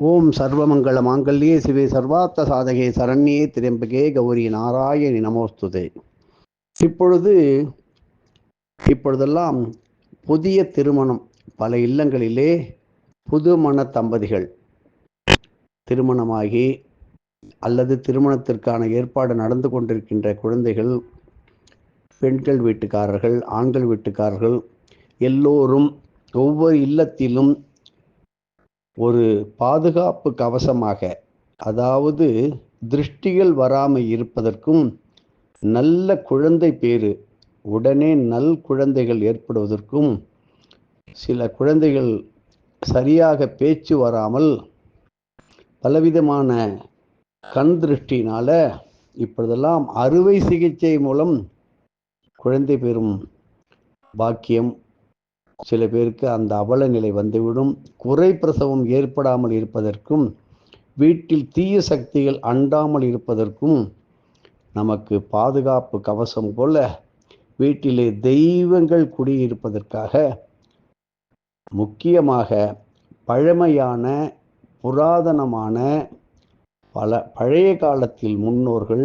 ஓம் சர்வமங்கள மாங்கல்யே சிவே சர்வார்த்த சாதகே சரண்யே திரம்பகே கௌரி நாராயணி நமோஸ்துதே. இப்பொழுது இப்பொழுதெல்லாம் புதிய திருமணம் பல இல்லங்களிலே புதுமண தம்பதிகள் திருமணமாகி அல்லது திருமணத்திற்கான ஏற்பாடு நடந்து கொண்டிருக்கின்ற குழந்தைகள் பெண்கள் வீட்டுக்காரர்கள் ஆண்கள் வீட்டுக்காரர்கள் எல்லோரும் ஒவ்வொரு இல்லத்திலும் ஒரு பாதுகாப்பு கவசமாக அதாவது திருஷ்டிகள் வராமல் இருப்பதற்கும் நல்ல குழந்தை பேரு உடனே நல் குழந்தைகள் ஏற்படுவதற்கும் சில குழந்தைகள் சரியாக பேச்சு வராமல் பலவிதமான கண் திருஷ்டினால இப்பொழுதெல்லாம் அறுவை சிகிச்சை மூலம் குழந்தை பெறும் பாக்கியம் சில பேருக்கு அந்த அவல நிலை வந்துவிடும். குறை பிரசவம் ஏற்படாமல் இருப்பதற்கும் வீட்டில் தீய சக்திகள் அண்டாமல் இருப்பதற்கும் நமக்கு பாதுகாப்பு கவசம் போல வீட்டிலே தெய்வங்கள் குடியிருப்பதற்காக முக்கியமாக பழமையான புராதனமான பல பழைய காலத்தில் முன்னோர்கள்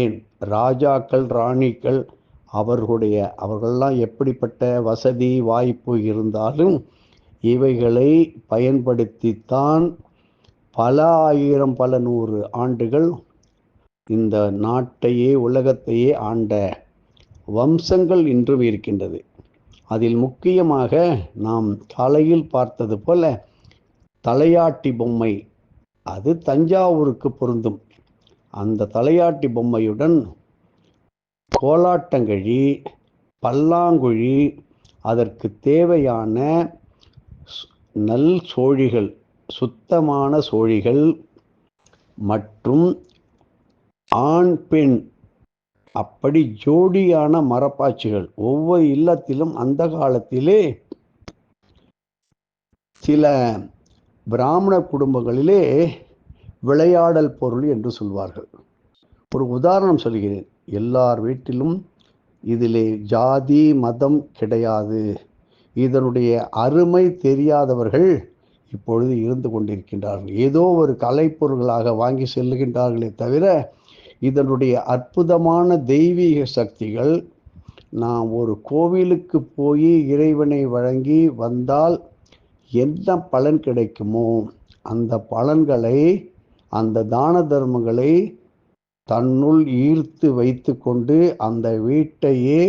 ஏன் ராஜாக்கள் ராணிகள் அவர்களுடைய அவர்களெல்லாம் எப்படிப்பட்ட வசதி வாய்ப்பு இருந்தாலும் இவைகளை பயன்படுத்தித்தான் பல ஆயிரம் பல நூறு ஆண்டுகள் இந்த நாட்டையே உலகத்தையே ஆண்ட வம்சங்கள் இன்றும் இருக்கின்றது. அதில் முக்கியமாக நாம் தலையில் பார்த்தது போல தலையாட்டி பொம்மை. அது தஞ்சாவூருக்கு பொருந்தும். அந்த தலையாட்டி பொம்மையுடன் கோலாட்டங்கழி பல்லாங்குழி அதற்கு தேவையான நல் சோழிகள் சுத்தமான சோழிகள் மற்றும் ஆண் பெண். அப்படி ஜோடியான மரப்பாச்சிகள். ஒவ்வொரு இல்லத்திலும் அந்த காலத்திலே சில பிராமண குடும்பங்களிலே விளையாடல் பொருள் என்று சொல்வார்கள். ஒரு உதாரணம் சொல்கிறேன். எல்லார் வீட்டிலும் இதிலே ஜாதி மதம் கிடையாது. இதனுடைய அருமை தெரியாதவர்கள் இப்பொழுது இருந்து கொண்டிருக்கின்றார்கள். ஏதோ ஒரு கலைப்பொருள்களாக வாங்கி செல்லுகின்றார்களே தவிர இதனுடைய அற்புதமான தெய்வீக சக்திகள் நாம் ஒரு கோவிலுக்கு போய் இறைவனை வழங்கி வந்தால் என்ன பலன் கிடைக்குமோ அந்த பலன்களை அந்த தான தர்மங்களை தன்னுள் ஈர்த்து வைத்து கொண்டு அந்த வீட்டையே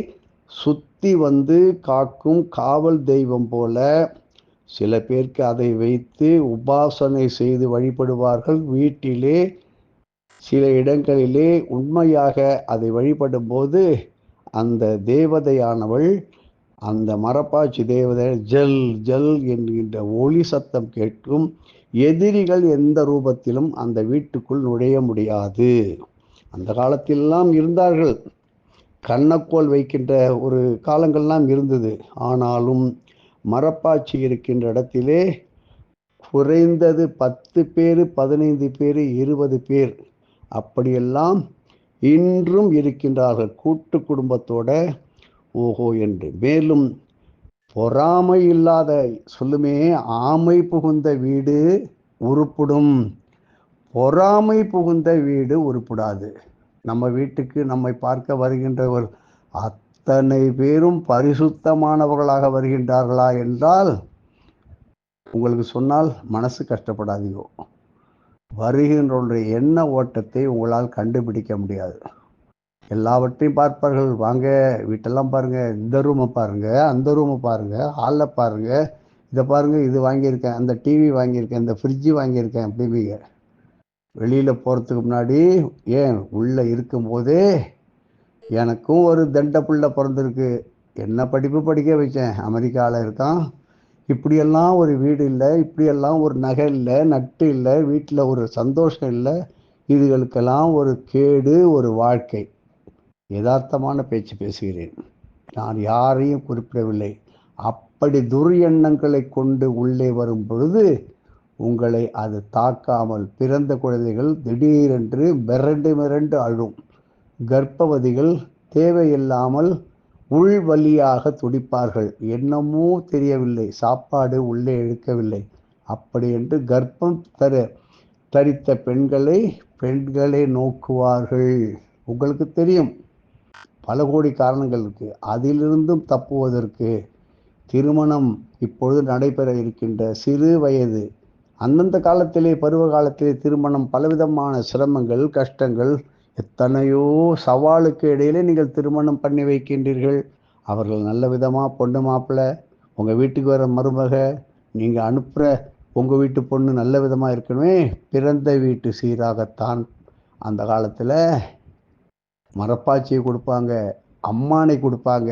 சுத்தி வந்து காக்கும் காவல் தெய்வம் போல சில பேருக்கு அதை வைத்து உபாசனை செய்து வழிபடுவார்கள். வீட்டிலே சில இடங்களிலே உண்மையாக அதை வழிபடும் போது அந்த தேவதையானவள் அந்த மரப்பாச்சி தேவதை ஜல் ஜல் என்கின்ற ஒளி சத்தம் கேட்கும் எதிரிகள் எந்த ரூபத்திலும் அந்த வீட்டுக்குள் நுழைய முடியாது. அந்த காலத்திலெல்லாம் இருந்தார்கள். கண்ணக்கோல் வைக்கின்ற ஒரு காலங்கள்லாம் இருந்தது. ஆனாலும் மரப்பாச்சி இருக்கின்ற இடத்திலே குறைந்தது பத்து பேர் பதினைந்து பேர் இருபது பேர் அப்படியெல்லாம் இன்றும் இருக்கின்றார்கள். கூட்டு குடும்பத்தோட ஓஹோ என்று. மேலும் பொறாமை இல்லாத சொல்லுமே ஆமை புகுந்த வீடு உருப்படும். பொறாமை புகுந்த வீடு உருப்படாது. நம்ம வீட்டுக்கு நம்மை பார்க்க வருகின்றவர் அத்தனை பேரும் பரிசுத்தமானவர்களாக வருகின்றார்களா என்றால் உங்களுக்கு சொன்னால் மனசு கஷ்டப்படாதீங்கோ. வருகின்றவருடைய எண்ண ஓட்டத்தை உங்களால் கண்டுபிடிக்க முடியாது. எல்லாவற்றையும் பார்ப்பார்கள். வாங்க வீட்டெல்லாம் பாருங்கள் இந்த ரூமை பாருங்கள் அந்த ரூமை பாருங்கள் ஹாலில் பாருங்கள் இதை பாருங்கள் இது வாங்கியிருக்கேன். அந்த டிவி வாங்கியிருக்கேன். இந்த ஃப்ரிட்ஜு வாங்கியிருக்கேன். அப்படிங்க வெளியில் போகிறதுக்கு முன்னாடி ஏன் உள்ளே இருக்கும்போதே எனக்கும் ஒரு தண்ட பிள்ளை பிறந்திருக்கு. என்ன படிப்பு படிக்க வச்சேன்? அமெரிக்காவில் இருக்கான். இப்படியெல்லாம் ஒரு வீடு இல்லை இப்படியெல்லாம் ஒரு நகை இல்லை நட்டு இல்லை வீட்டில் ஒரு சந்தோஷம் இல்லை. இதுகளுக்கெல்லாம் ஒரு கேடு ஒரு வாழ்க்கை. யதார்த்தமான பேச்சு பேசுகிறேன். நான் யாரையும் குறிப்பிடவில்லை. அப்படி துர் எண்ணங்களை கொண்டு உள்ளே வரும் பொழுது உங்களை அது தாக்காமல் பிறந்த குழந்தைகள் திடீரென்று மிரண்டு மிரண்டு அழும். கர்ப்பவதிகள் தேவையில்லாமல் உள் வழியாக துடிப்பார்கள். என்னமோ தெரியவில்லை. சாப்பாடு உள்ளே இழுக்கவில்லை அப்படி என்று கர்ப்பம் தரு தரித்த பெண்களை பெண்களை நோக்குவார்கள். உங்களுக்கு தெரியும். பல கோடி காரணங்கள் இருக்கு. அதிலிருந்தும் தப்புவதற்கு திருமணம் இப்பொழுது நடைபெற இருக்கின்ற சிறு வயது அந்தந்த காலத்திலே பருவ காலத்திலே திருமணம் பலவிதமான சிரமங்கள் கஷ்டங்கள் எத்தனையோ சவாலுக்கு இடையிலே நீங்கள் திருமணம் பண்ணி வைக்கின்றீர்கள். அவர்கள் நல்ல விதமாக பொண்ணு மாப்பிள்ளை உங்கள் வீட்டுக்கு வர மருமக நீங்கள் அனுப்புகிற உங்கள் வீட்டு பொண்ணு நல்ல விதமாக இருக்கணுமே பிறந்த வீட்டு சீராகத்தான். அந்த காலத்தில் மரப்பாச்சியை கொடுப்பாங்க அம்மானை கொடுப்பாங்க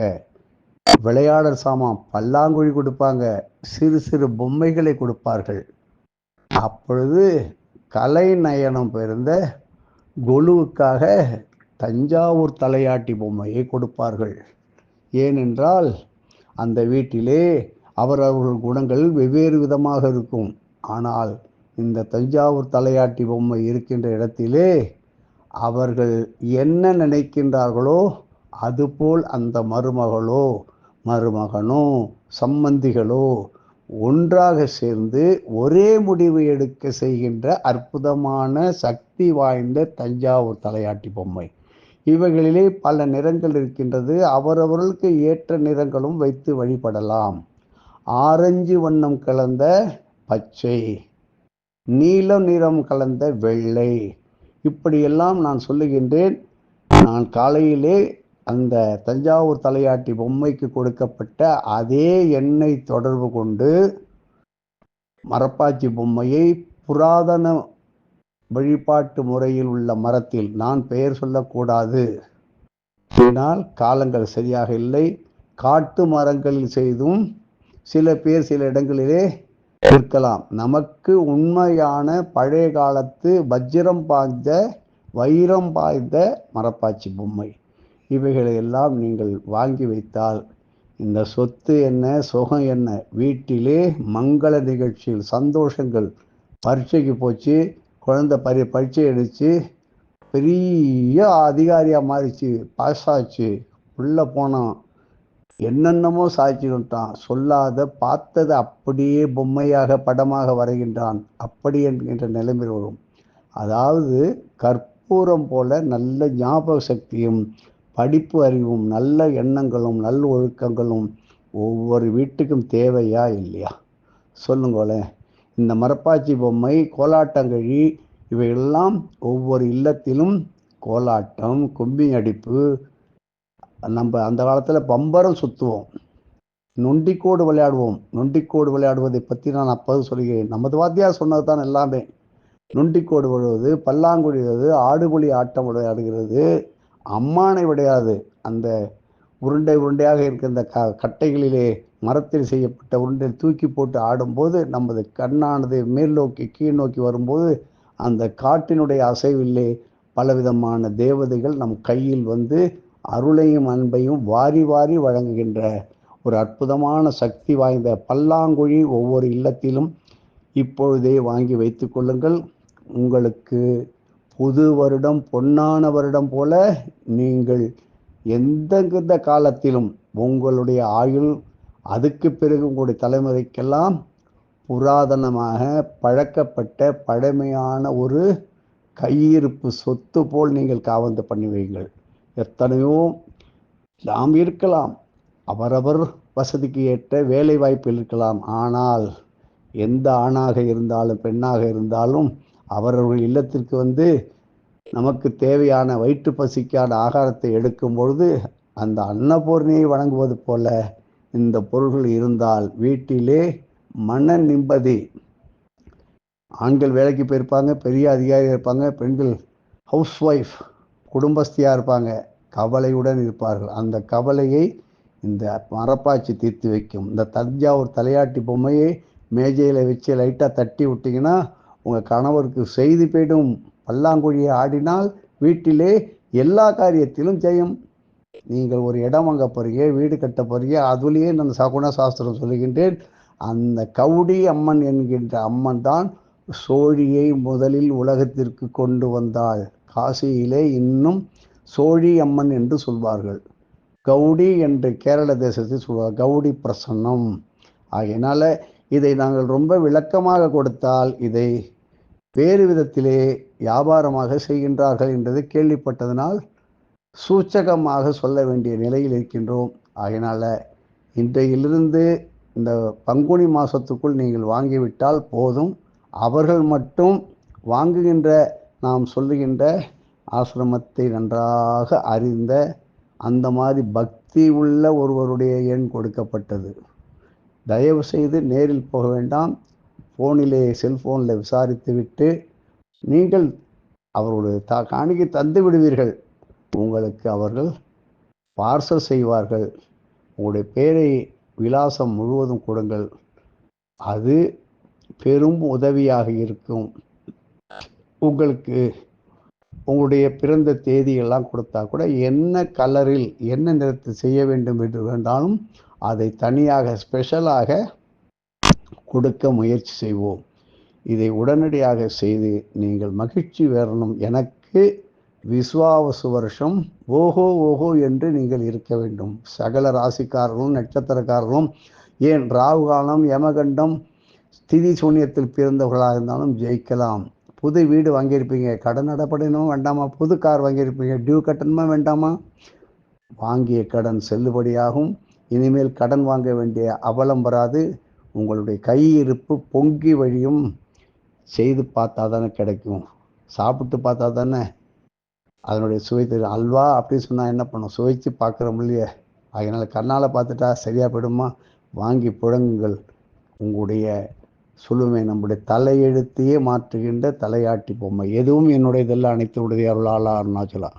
விளையாடல் சாமான் பல்லாங்குழி கொடுப்பாங்க சிறு சிறு பொம்மைகளை கொடுப்பார்கள். அப்பொழுது கலை நயனம் பிறந்த கொலுவுக்காக தஞ்சாவூர் தலையாட்டி பொம்மையை கொடுப்பார்கள். ஏனென்றால் அந்த வீட்டிலே அவரவர்கள் குணங்கள் வெவ்வேறு விதமாக இருக்கும். ஆனால் இந்த தஞ்சாவூர் தலையாட்டி பொம்மை இருக்கின்ற இடத்திலே அவர்கள் என்ன நினைக்கின்றார்களோ அதுபோல் அந்த மருமகளோ மருமகனோ சம்பந்திகளோ ஒன்றாக சேர்ந்து ஒரே முடிவு எடுக்க செய்கின்ற அற்புதமான சக்தி வாய்ந்த தஞ்சாவூர் தலையாட்டி பொம்மை. இவைகளிலே பல நிறங்கள் இருக்கின்றது. அவரவர்களுக்கு ஏற்ற நிறங்களும் வைத்து வழிபடலாம். ஆரஞ்சு வண்ணம் கலந்த பச்சை நீலம் நிறம் கலந்த வெள்ளை. இப்படியெல்லாம் நான் சொல்லுகின்றேன். நான் காலையிலே அந்த தஞ்சாவூர் தலையாட்டி பொம்மைக்கு கொடுக்கப்பட்ட அதே எண்ணெய் தொடர்பு கொண்டு மரப்பாச்சி பொம்மையை புராதன வழிபாட்டு முறையில் உள்ள மரத்தில் நான் பெயர் சொல்லக்கூடாது. ஆனால் காலங்கள் சரியாக இல்லை. காட்டு மரங்களில் செய்தும் சில பேர் சில இடங்களிலே இருக்கலாம் நமக்கு உண்மையான பழைய காலத்து வஜ்ரம் பாய்ந்த வைரம் பாய்ந்த மரப்பாச்சி பொம்மை. இவைகளை எல்லாம் நீங்கள் வாங்கி வைத்தால் இந்த சொத்து என்ன சுகம் என்ன? வீட்டிலே மங்கள நிகழ்ச்சியில் சந்தோஷங்கள் பரீட்சைக்கு போச்சு குழந்தை பரி பரீட்சை அடித்து பெரிய அதிகாரியாக மாறிச்சு பாஸ் ஆச்சு உள்ளே போனான். என்னென்னமோ சாய்ச்சிட்டான் சொல்லாத பார்த்தது அப்படியே பொம்மையாக படமாக வரைகின்றான். அப்படி என்கின்ற நிலைமை வரும். அதாவது கற்பூரம் போல நல்ல ஞாபக சக்தியும் படிப்பு அறிவும் நல்ல எண்ணங்களும் நல்ல ஒழுக்கங்களும் ஒவ்வொரு வீட்டுக்கும் தேவையா இல்லையா? சொல்லுங்களேன் இந்த மரப்பாச்சி பொம்மை கோலாட்டங்கழி இவையெல்லாம் ஒவ்வொரு இல்லத்திலும் கோலாட்டம் கும்பி அடிப்பு. நம்ம அந்த காலத்தில் பம்பரம் சுற்றுவோம் நொண்டிக்கோடு விளையாடுவோம். நொண்டிக்கோடு விளையாடுவதை பற்றி நான் அப்போது சொல்கிறேன். நமது வாத்தியார் சொன்னது தான் எல்லாமே. நொண்டிக்கோடு விழுவது பல்லாங்குழி விழுவது ஆடுபுலி ஆட்டம் விளையாடுகிறது. அம்மானை விடையாது. அந்த உருண்டை உருண்டையாக இருக்கின்ற க கட்டைகளிலே மரத்தில் செய்யப்பட்ட உருண்டை தூக்கி போட்டு ஆடும்போது நமது கண்ணானது மேல் நோக்கி கீழ் நோக்கி வரும்போது அந்த காட்டினுடைய அசைவிலே பலவிதமான தேவதைகள் நம் கையில் வந்து அருளையும் அன்பையும் வாரி வாரி வழங்குகின்ற ஒரு அற்புதமான சக்தி வாய்ந்த பல்லாங்குழி ஒவ்வொரு இல்லத்திலும் இப்பொழுதே வாங்கி வைத்து கொள்ளுங்கள். உங்களுக்கு புது வருடம் பொன்னான வருடம் போல நீங்கள் எந்தெந்த காலத்திலும் உங்களுடைய ஆயுள் அதுக்கு பிறகு உங்களுடைய தலைமுறைக்கெல்லாம் புராதனமாக பழக்கப்பட்ட பழமையான ஒரு கையிருப்பு சொத்து போல் நீங்கள் காவந்து பண்ணி வையுங்கள் எத்தனையோ நாம் இருக்கலாம் அவரவர் வசதிக்கு ஏற்ற வேலை வாய்ப்பில் இருக்கலாம். ஆனால் எந்த ஆணாக இருந்தாலும் பெண்ணாக இருந்தாலும் அவரவர்கள் இல்லத்திற்கு வந்து நமக்கு தேவையான வயிற்று பசிக்கான ஆகாரத்தை எடுக்கும் பொழுது அந்த அன்னபூர்ணியை வழங்குவது போல இந்த பொருள்கள் இருந்தால் வீட்டிலே மன நிம்மதி. ஆண்கள் வேலைக்கு போயிருப்பாங்க பெரிய அதிகாரியாக இருப்பாங்க பெண்கள் ஹவுஸ் ஒய்ஃப் குடும்பஸ்தியாக இருப்பாங்க கவலையுடன் இருப்பார்கள். அந்த கவலையை இந்த மரப்பாச்சி தீர்த்து வைக்கும். இந்த தஞ்சாவூர் தலையாட்டி பொம்மையை மேஜையில் வச்சு லைட்டாக தட்டி விட்டிங்கன்னா உங்கள் கணவருக்கு செய்தி போயிடும் பல்லாங்குழியை ஆடினால் வீட்டிலே எல்லா காரியத்திலும் ஜெயம். நீங்கள் ஒரு இடம் வாங்க போறீங்க வீடு கட்ட போறீங்க அதுலேயே நான் சகுண சாஸ்திரம் சொல்லுகின்றேன். அந்த கவுடி அம்மன் என்கின்ற அம்மன் தான் சோழியை முதலில் உலகத்திற்கு கொண்டு வந்தாள். காசியிலே இன்னும் சோழி அம்மன் என்று சொல்வார்கள். கவுடி என்று கேரள தேசத்தில் சொல்வார் கவுடி பிரசன்னம். ஆகையினால இதை நாங்கள் ரொம்ப விளக்கமாக கொடுத்தால் இதை வேறு விதத்திலே வியாபாரமாக செய்கின்றார்கள் என்றது கேள்விப்பட்டதனால் சூச்சகமாக சொல்ல வேண்டிய நிலையில் இருக்கின்றோம். அதனால் இன்றையிலிருந்து இந்த பங்குனி மாதத்துக்குள் நீங்கள் வாங்கிவிட்டால் போதும். அவர்கள் மட்டும் வாங்குகின்ற நாம் சொல்லுகின்ற ஆசிரமத்தை நன்றாக அறிந்த அந்த மாதிரி பக்தி உள்ள ஒருவருடைய எண் கொடுக்கப்பட்டது. தயவு செய்து நேரில் போக வேண்டாம். ஃபோனிலே செல்ஃபோனில் விசாரித்துவிட்டு நீங்கள் அவருடைய த காணிக்கை தந்து விடுவீர்கள். உங்களுக்கு அவர்கள் பார்சல் செய்வார்கள். உங்களுடைய பேரை விலாசம் முழுவதும் கொடுங்கள். அது பெரும் உதவியாக இருக்கும். உங்களுக்கு உங்களுடைய பிறந்த தேதியெல்லாம் கொடுத்தா கூட என்ன கலரில் என்ன நிறத்தில் செய்ய வேண்டும் என்று வேண்டாலும் அதை தனியாக ஸ்பெஷலாக கொடுக்க முயற்சி செய்வோம். இதை உடனடியாக செய்து நீங்கள் மகிழ்ச்சி வரணும் எனக்கு விஸ்வாவசு வருஷம். ஓஹோ ஓஹோ என்று நீங்கள் இருக்க வேண்டும். சகல ராசிக்காரர்களும் நட்சத்திரக்காரர்களும் ஏன் ராகுகாலம் யமகண்டம் ஸ்திதி சூன்யத்தில் பிறந்தவர்களாக இருந்தாலும் ஜெயிக்கலாம். புது வீடு வாங்கியிருப்பீங்க. கடன் அடப்படணும் வேண்டாமா? புது கார் வாங்கியிருப்பீங்க. டியூ கட்டணுமா வேண்டாமா? வாங்கிய கடன் செல்லுபடியாகும். இனிமேல் கடன் வாங்க வேண்டிய அவலம் வராது. உங்களுடைய கையிருப்பு பொங்கி வழியும் செய்து பார்த்தா தானே கிடைக்கும். சாப்பிட்டு பார்த்தா தானே அதனுடைய சுவை தெரியும். அல்வா அப்படின்னு சொன்னால் என்ன பண்ணும்? சுவைச்சு பார்க்குறோம் இல்லையே. அதனால் கண்ணால் பார்த்துட்டா சரியாக போயிடுமா? வாங்கி புழங்குங்கள். உங்களுடைய சொல்லுமே நம்முடைய தலையெழுத்தையே மாற்றுகின்ற தலையாட்டி பொம்மை. எதுவும் என்னுடைய இதெல்லாம் அனைத்து உடைய அருளாளா அருணாச்சலா.